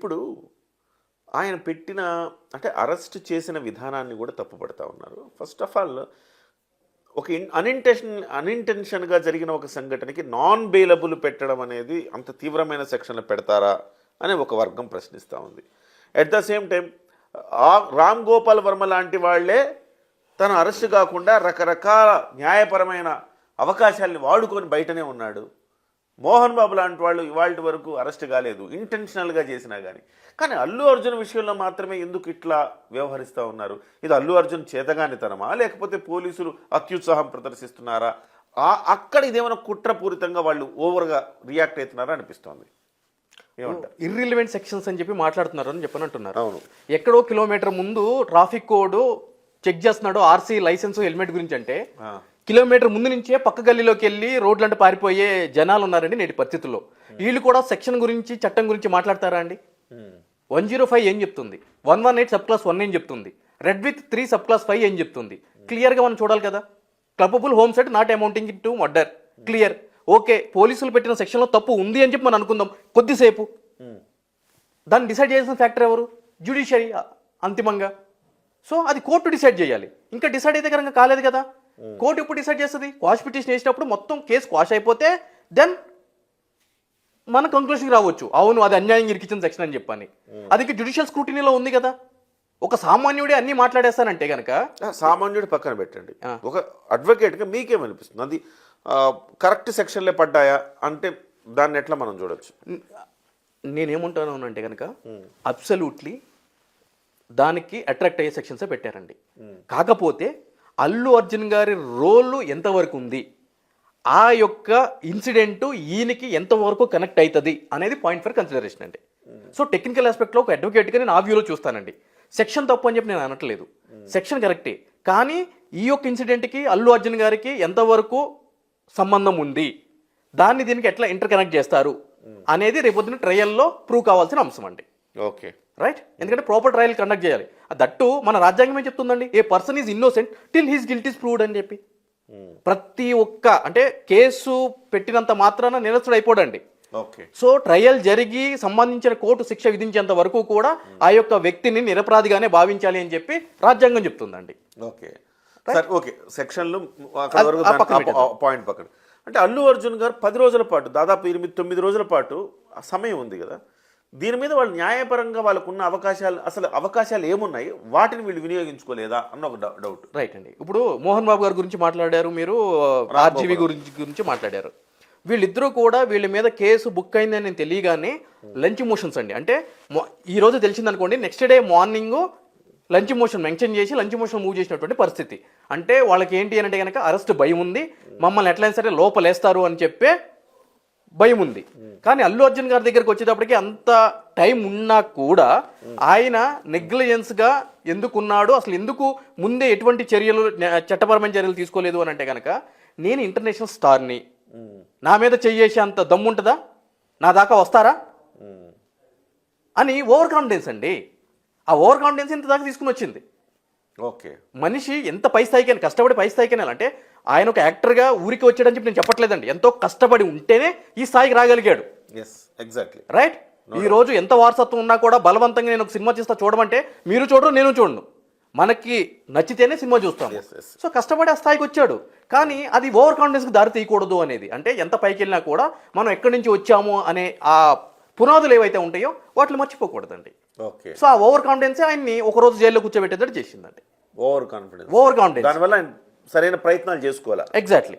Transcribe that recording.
ఇప్పుడు ఆయన పెట్టిన అంటే అరెస్ట్ చేసిన విధానాన్ని కూడా తప్పుపడతా ఉన్నారు. ఫస్ట్ ఆఫ్ ఆల్ ఒక అన్ఇంటెన్షన్ అన్ఇంటెన్షన్గా జరిగిన ఒక సంఘటనకి నాన్ బెయిలబుల్ పెట్టడం అనేది అంత తీవ్రమైన సెక్షన్లు పెడతారా అని ఒక వర్గం ప్రశ్నిస్తూ ఉంది. At the same time Ram Gopal Varma లాంటి వాళ్ళే తను అరెస్ట్ కాకుండా రకరకాల న్యాయపరమైన అవకాశాలని వాడుకొని బయటనే ఉన్నాడు. మోహన్ బాబు లాంటి వాళ్ళు ఇవాళ వరకు అరెస్ట్ కాలేదు ఇంటెన్షనల్గా చేసినా కానీ కానీ అల్లు అర్జున్ విషయంలో మాత్రమే ఎందుకు ఇట్లా వ్యవహరిస్తూ ఉన్నారు? ఇది అల్లు అర్జున్ చేతగానితనమా? లేకపోతే పోలీసులు అత్యుత్సాహం ప్రదర్శిస్తున్నారా? ఆ- అక్కడ ఇదేమైనా కుట్రపూరితంగా వాళ్ళు ఓవర్గా రియాక్ట్ అవుతున్నారా అనిపిస్తోంది. ఏమంటారు? ఇర్రిలివెంట్ సెక్షన్స్ అని చెప్పి మాట్లాడుతున్నారు అని చెప్పని అంటున్నారు అవును. ఎక్కడో కిలోమీటర్ ముందు ట్రాఫిక్ కోడ్ చెక్ చేస్తున్నాడు ఆర్సీ లైసెన్స్ హెల్మెట్ గురించి అంటే. కిలోమీటర్ ముందు నుంచే పక్క గల్లీలోకి వెళ్ళి రోడ్లంటే పారిపోయే జనాలు ఉన్నారండి నేటి పరిస్థితుల్లో. వీళ్ళు కూడా సెక్షన్ గురించి చట్టం గురించి మాట్లాడతారా అండి? వన్ జీరో ఫైవ్ ఏం చెప్తుంది? One one eight sub class one ఏం చెప్తుంది? Read with three sub class five ఏం చెప్తుంది? క్లియర్గా మనం చూడాలి కదా. Culpable homicide not amounting to murder. Clear. Okay పోలీసులు పెట్టిన సెక్షన్లో తప్పు ఉంది అని చెప్పి మనం అనుకుందాం. కొద్దిసేపు. దాన్ని డిసైడ్ చేయాల్సిన ఫ్యాక్టర్ ఎవరు? జ్యుడిషియరీ అంతిమంగా. సో అది కోర్టు డిసైడ్ చేయాలి. ఇంకా డిసైడ్ అయితే కనుక కాలేదు కదా. కోర్టు ఎప్పుడు డిసైడ్ చేస్తుంది? క్వాష్ పిటిషన్ వేసినప్పుడు మొత్తం కేసు క్వాష్ అయిపోతే దెన్ మన కంక్లూషన్కి రావచ్చు. అవును అది అన్యాయంగా ఇరికించిన సెక్షన్ అని చెప్పని. అది జ్యుడిషియల్ స్క్రూటినీలో ఉంది కదా. ఒక సామాన్యుడే అన్ని మాట్లాడేస్తానంటే కనుక సామాన్యుడు పక్కన పెట్టండి. ఒక అడ్వకేట్గా మీకేమనిపిస్తుంది అది కరెక్ట్ సెక్షన్లే పడ్డాయా? అంటే దాన్ని ఎట్లా మనం చూడొచ్చు? నేనేమంటాను అంటే కనుక అబ్సల్యూట్లీ దానికి అట్రాక్ట్ అయ్యే సెక్షన్సే పెట్టారండి. కాకపోతే అల్లు అర్జున్ గారి రోల్ ఎంతవరకు ఉంది? ఆ యొక్క ఇన్సిడెంట్ ఈయనకి ఎంతవరకు కనెక్ట్ అవుతుంది అనేది పాయింట్ ఫర్ కన్సిడరేషన్ అండి. సో టెక్నికల్ ఆస్పెక్ట్లో ఒక అడ్వకేట్గా నేను ఆ వ్యూలో చూస్తానండి. సెక్షన్ తప్పు అని చెప్పి నేను అనట్లేదు. సెక్షన్ కరెక్టే. కానీ ఈ యొక్క ఇన్సిడెంట్కి అల్లు అర్జున్ గారికి ఎంతవరకు సంబంధం ఉంది? దాన్ని దీనికి ఎట్లా ఇంటర్ కనెక్ట్ చేస్తారు అనేది రేపొద్దున ట్రయల్లో ప్రూవ్ కావాల్సిన అంశం అండి. ఓకే. రైట్ ఎందుకంటే ప్రాపర్ ట్రయల్ కండక్ట్ చేయాలి. దట్టు మన రాజ్యాంగం ఏం చెప్తుందండి? A person is innocent till his guilt is proved అని చెప్పి. ప్రతి ఒక్క అంటే కేసు పెట్టినంత మాత్రాన నిరస్తుడు అయిపోడండి ఓకే సో ట్రయల్ జరిగి సంబంధించిన కోర్టు శిక్ష విధించేంత వరకు కూడా ఆ యొక్క వ్యక్తిని నిరపరాధిగానే భావించాలి అని చెప్పి రాజ్యాంగం చెప్తుందండి. ఓకే సరే ఓకే సెక్షన్లు. పాయింట్ పక్కన. అంటే అల్లు అర్జున్ గారు పది రోజుల పాటు దాదాపు ఎనిమిది తొమ్మిది రోజుల పాటు ఆ సమయం ఉంది కదా? దీని మీద వాళ్ళు న్యాయపరంగా వాళ్ళకున్న అవకాశాలు అసలు అవకాశాలు ఏమున్నాయి? వాటిని వీళ్ళు వినియోగించుకోలేదా? అన్న ఒక డౌట్. రైట్ అండి. ఇప్పుడు మోహన్ బాబు గారి గురించి మాట్లాడారు మీరు ఆర్జీవి గురించి గురించి మాట్లాడారు. వీళ్ళిద్దరూ కూడా వీళ్ళ మీద కేసు బుక్ అయిందని నేను తెలియగానే లంచ్ మోషన్స్ అండి. అంటే మొ- ఈ రోజు తెలిసింది అనుకోండి next day morning lunch motion mention చేసి లంచ్ మోషన్ మూవ్ చేసినటువంటి పరిస్థితి. అంటే వాళ్ళకి ఏంటి అని అంటే కనుక అరెస్ట్ భయం ఉంది. మమ్మల్ని ఎట్లయినా సరే లోపలేస్తారు అని చెప్పే భయం ఉంది కానీ అల్లు అర్జున్ గారి దగ్గరికి వచ్చేటప్పటికి అంత టైం ఉన్నా కూడా ఆయన నెగ్లిజెన్స్గా ఎందుకున్నాడు అసలు ఎందుకు ముందే ఎటువంటి చర్యలు చట్టపరమైన చర్యలు తీసుకోలేదు అని అంటే కనుక నేను ఇంటర్నేషనల్ స్టార్ని నా మీద చెయ్యేసే అంత దమ్ముంటుందా? నా దాకా వస్తారా? అని ఓవర్ కాన్ఫిడెన్స్ అండి. ఆ ఓవర్ కాన్ఫిడెన్స్ ఇంత దాకా తీసుకుని వచ్చింది. ఓకే. మనిషి ఎంత పై స్థాయికి కష్టపడి పై స్థాయికి. అంటే ఆయన ఒక యాక్టర్గా ఊరికి వచ్చాడని చెప్పి నేను చెప్పట్లేదండి. ఎంతో కష్టపడి ఉంటేనే ఈ స్థాయికి రాగలిగాడు. ఎస్ ఎగ్జాక్ట్లీ రైట్ ఈ రోజు ఎంత వారసత్వం ఉన్నా కూడా బలవంతంగా నేను ఒక సినిమా చేస్తా చూడమంటే మీరు చూడరు నేను చూడను. మనకి నచ్చితేనే సినిమా చూస్తాం Yes, yes. సో కష్టపడి ఆ స్థాయికి వచ్చాడు. కానీ అది ఓవర్ కాన్ఫిడెన్స్కి దారి తీయకూడదు అనేది. అంటే ఎంత పైకి వెళ్ళినా కూడా మనం ఎక్కడి నుంచి వచ్చాము అనే ఆ పునాదులు ఏవైతే ఉంటాయో వాటిని మర్చిపోకూడదండి. ఓకే సో ఆ ఓవర్ కాన్ఫిడెన్స్ ఆయన్ని ఒక రోజు జైల్లో కూర్చోబెట్టేటట్టు చేసిందండి. ఓవర్ కాన్ఫిడెన్స్ ఓవర్ కాన్ఫిడెన్స్ దానివల్ల సరైన ప్రయత్నాలు చేసుకోవాలా? ఎగ్జాక్ట్లీ